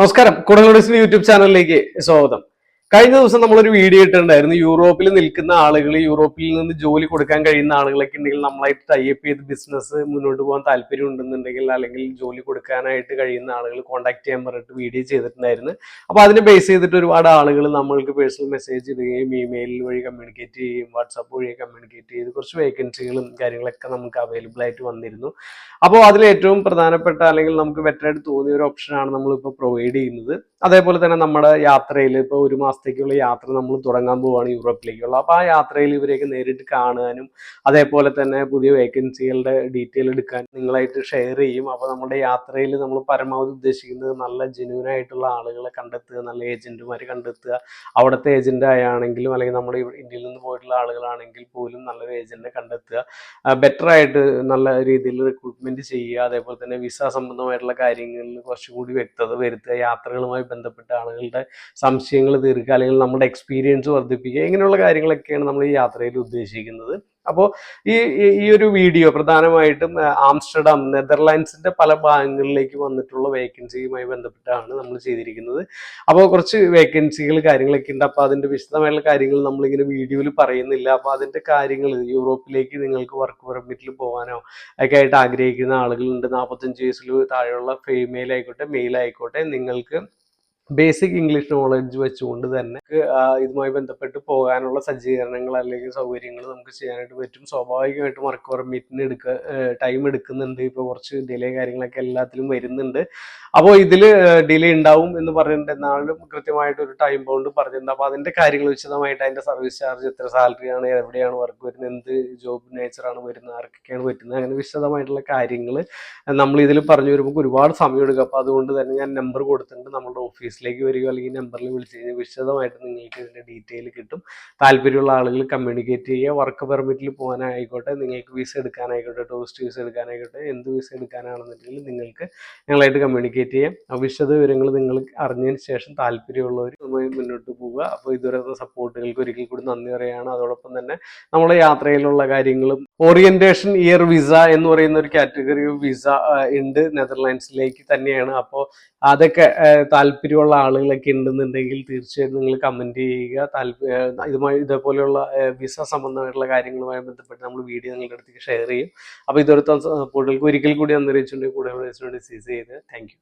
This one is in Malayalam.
നമസ്കാരം. കുടലോഡിസിന്റെ യൂട്യൂബ് ചാനലിലേക്ക് സ്വാഗതം. കഴിഞ്ഞ ദിവസം നമ്മളൊരു വീഡിയോ ഇട്ടിട്ടുണ്ടായിരുന്നു. യൂറോപ്പിൽ നിൽക്കുന്ന ആളുകൾ യൂറോപ്പിൽ നിന്ന് ജോലി കൊടുക്കാൻ കഴിയുന്ന ആളുകളൊക്കെ ഉണ്ടെങ്കിൽ നമ്മളായിട്ട് ടൈപ്പ് ചെയ്ത് ബിസിനസ് മുന്നോട്ട് പോകാൻ താല്പര്യം ഉണ്ടെന്നുണ്ടെങ്കിൽ അല്ലെങ്കിൽ ജോലി കൊടുക്കാനായിട്ട് കഴിയുന്ന ആളുകൾ കോൺടാക്ട് ചെയ്യാൻ പറഞ്ഞിട്ട് വീഡിയോ ചെയ്തിട്ടുണ്ടായിരുന്നു. അപ്പോൾ അതിനെ ബേസ് ചെയ്തിട്ട് ഒരുപാട് ആളുകൾ നമ്മൾക്ക് പേഴ്സണൽ മെസ്സേജ് ഇടുകയും ഇമെയിൽ വഴി കമ്മ്യൂണിക്കേറ്റ് ചെയ്യുകയും വാട്സാപ്പ് വഴി കമ്മ്യൂണിക്കേറ്റ് ചെയ്ത് കുറച്ച് വേക്കൻസികളും കാര്യങ്ങളൊക്കെ നമുക്ക് അവൈലബിൾ ആയിട്ട് വന്നിരുന്നു. അപ്പോൾ അതിൽ ഏറ്റവും പ്രധാനപ്പെട്ട അല്ലെങ്കിൽ നമുക്ക് ബെറ്റർ ആയിട്ട് തോന്നിയ ഒരു ഓപ്ഷനാണ് നമ്മളിപ്പോൾ പ്രൊവൈഡ് ചെയ്യുന്നത്. അതേപോലെ തന്നെ നമ്മുടെ യാത്രയിൽ ഇപ്പോൾ ഒരു മാസത്തേക്കുള്ള യാത്ര നമ്മൾ തുടങ്ങാൻ പോവുകയാണ് യൂറോപ്പിലേക്കുള്ള. അപ്പോൾ ആ യാത്രയിൽ ഇവരെയൊക്കെ നേരിട്ട് കാണാനും അതേപോലെ തന്നെ പുതിയ വേക്കൻസികളുടെ ഡീറ്റെയിൽ എടുക്കാൻ നിങ്ങളായിട്ട് ഷെയർ ചെയ്യും. അപ്പോൾ നമ്മുടെ യാത്രയിൽ നമ്മൾ പരമാവധി ഉദ്ദേശിക്കുന്നത് നല്ല ജെന്യൂൻ ആയിട്ടുള്ള ആളുകളെ കണ്ടെത്തുക നല്ല ഏജന്റുമാരെ കണ്ടെത്തുക. അവിടുത്തെ ഏജന്റ് ആയാണെങ്കിലും അല്ലെങ്കിൽ നമ്മുടെ ഇന്ത്യയിൽ നിന്ന് പോയിട്ടുള്ള ആളുകളാണെങ്കിൽ പോലും നല്ലൊരു ഏജന്റിനെ കണ്ടെത്തുക. ബെറ്റർ ആയിട്ട് നല്ല രീതിയിൽ റിക്രൂട്ട്മെന്റ് ചെയ്യുക. അതേപോലെ തന്നെ വിസ സംബന്ധമായിട്ടുള്ള കാര്യങ്ങളിൽ കുറച്ചുകൂടി വ്യക്തത വരുത്തുക. യാത്രകളുമായി ബന്ധപ്പെട്ട ആളുകളുടെ സംശയങ്ങൾ തീർക്കുക. അല്ലെങ്കിൽ നമ്മുടെ എക്സ്പീരിയൻസ് വർദ്ധിപ്പിക്കുക ഇങ്ങനെയുള്ള കാര്യങ്ങളൊക്കെയാണ് നമ്മൾ ഈ യാത്രയിൽ ഉദ്ദേശിക്കുന്നത്. അപ്പോൾ ഈ ഈ- ഒരു വീഡിയോ പ്രധാനമായിട്ടും ആംസ്റ്റർഡാം നെതർലാൻഡ്സിന്റെ പല ഭാഗങ്ങളിലേക്ക് വന്നിട്ടുള്ള വേക്കൻസിയുമായി ബന്ധപ്പെട്ടാണ് നമ്മൾ ചെയ്തിരിക്കുന്നത്. അപ്പോൾ കുറച്ച് വേക്കൻസികൾ കാര്യങ്ങളൊക്കെ ഉണ്ട്. അപ്പോൾ അതിന്റെ വിശദമായിട്ടുള്ള കാര്യങ്ങൾ നമ്മളിങ്ങനെ വീഡിയോയിൽ പറയുന്നില്ല. അപ്പോൾ അതിന്റെ കാര്യങ്ങൾ യൂറോപ്പിലേക്ക് നിങ്ങൾക്ക് വർക്ക് പെർമിറ്റിൽ പോകാനോ ഒക്കെ ആയിട്ട് ആഗ്രഹിക്കുന്ന ആളുകളുണ്ട്. നാൽപ്പത്തഞ്ച് വയസ്സിൽ താഴെയുള്ള ഫീമെയിൽ ആയിക്കോട്ടെ മെയിൽ ആയിക്കോട്ടെ നിങ്ങൾക്ക് ബേസിക് ഇംഗ്ലീഷ് നോളജ് വെച്ചുകൊണ്ട് തന്നെ ഇതുമായി ബന്ധപ്പെട്ട് പോകാനുള്ള സജ്ജീകരണങ്ങൾ അല്ലെങ്കിൽ സൗകര്യങ്ങൾ നമുക്ക് ചെയ്യാനായിട്ട് പറ്റും. സ്വാഭാവികമായിട്ടും വർക്ക് പെർമിറ്റിന് എടുക്കുക ടൈം എടുക്കുന്നുണ്ട്. ഇപ്പോൾ കുറച്ച് ഡിലേ കാര്യങ്ങളൊക്കെ എല്ലാത്തിലും വരുന്നുണ്ട്. അപ്പോൾ ഇതിൽ ഡിലേ ഉണ്ടാവും എന്ന് പറഞ്ഞിട്ട് എന്നാലും കൃത്യമായിട്ട് ഒരു ടൈം ബൗണ്ട് പറഞ്ഞിട്ടുണ്ട്. അപ്പോൾ അതിന്റെ കാര്യങ്ങൾ വിശദമായിട്ട് അതിന്റെ സർവീസ് ചാർജ് എത്ര സാലറി ആണ് എവിടെയാണ് വർക്ക് വരുന്നത് എന്ത് ജോബ് നേച്ചറാണ് വരുന്നത് ആർക്കൊക്കെയാണ് പറ്റുന്നത് അങ്ങനെ വിശദമായിട്ടുള്ള കാര്യങ്ങൾ നമ്മൾ ഇതിൽ പറഞ്ഞു വരുമ്പോൾ ഒരുപാട് സമയം എടുക്കും അപ്പോൾ അതുകൊണ്ട് തന്നെ ഞാൻ നമ്പർ കൊടുത്തിട്ടുണ്ട് നമ്മുടെ ഓഫീസിലേക്ക് വരിക അല്ലെങ്കിൽ നമ്പറിൽ വിളിച്ച് കഴിഞ്ഞാൽ വിശദമായിട്ട് നിങ്ങൾക്ക് ഇതിന്റെ ഡീറ്റെയിൽ കിട്ടും. താല്പര്യമുള്ള ആളുകൾ കമ്മ്യൂണിക്കേറ്റ് ചെയ്യുക. വർക്ക് പെർമിറ്റിൽ പോകാനായിക്കോട്ടെ നിങ്ങൾക്ക് വിസ എടുക്കാനായിക്കോട്ടെ ടൂറിസ്റ്റ് വിസ എടുക്കാനായിക്കോട്ടെ എന്ത് വിസ എടുക്കാനാണെന്നുണ്ടെങ്കിൽ നിങ്ങൾക്ക് ഞങ്ങളായിട്ട് കമ്മ്യൂണിക്കേറ്റ് ചെയ്യാം. വിശദ വിവരങ്ങൾ നിങ്ങൾ അറിഞ്ഞതിന് ശേഷം താല്പര്യമുള്ളവർ മുന്നോട്ട് പോവുക. അപ്പോൾ ഇതുവരെ സപ്പോർട്ടുകൾക്ക് ഒരിക്കൽ കൂടി നന്ദി പറയുകയാണ്. അതോടൊപ്പം തന്നെ നമ്മുടെ യാത്രയിലുള്ള കാര്യങ്ങളും ഓറിയന്റേഷൻ ഇയർ വിസ എന്ന് പറയുന്ന ഒരു കാറ്റഗറി വിസ ഉണ്ട് നെതർലാൻഡ്സിലേക്ക് തന്നെയാണ്. അപ്പോൾ അതൊക്കെ ആ, താല്പര്യമുള്ള ആളുകളൊക്കെ ഉണ്ടെന്നുണ്ടെങ്കിൽ തീർച്ചയായിട്ടും നിങ്ങൾ കമന്റ് ചെയ്യുക. താല്പര്യം ഇതുമായി ഇതേപോലെയുള്ള വിസ സംബന്ധമായിട്ടുള്ള കാര്യങ്ങളുമായി ബന്ധപ്പെട്ട് നമ്മൾ വീഡിയോ നിങ്ങളുടെ അടുത്തേക്ക് ഷെയർ ചെയ്യും. അപ്പോൾ ഇതുവരെ സപ്പോർട്ടുകൾക്ക് ഒരിക്കൽ കൂടി നന്ദി അറിയിച്ചുകൊണ്ട് കൂടുതൽ സീസ് ചെയ്ത്. താങ്ക്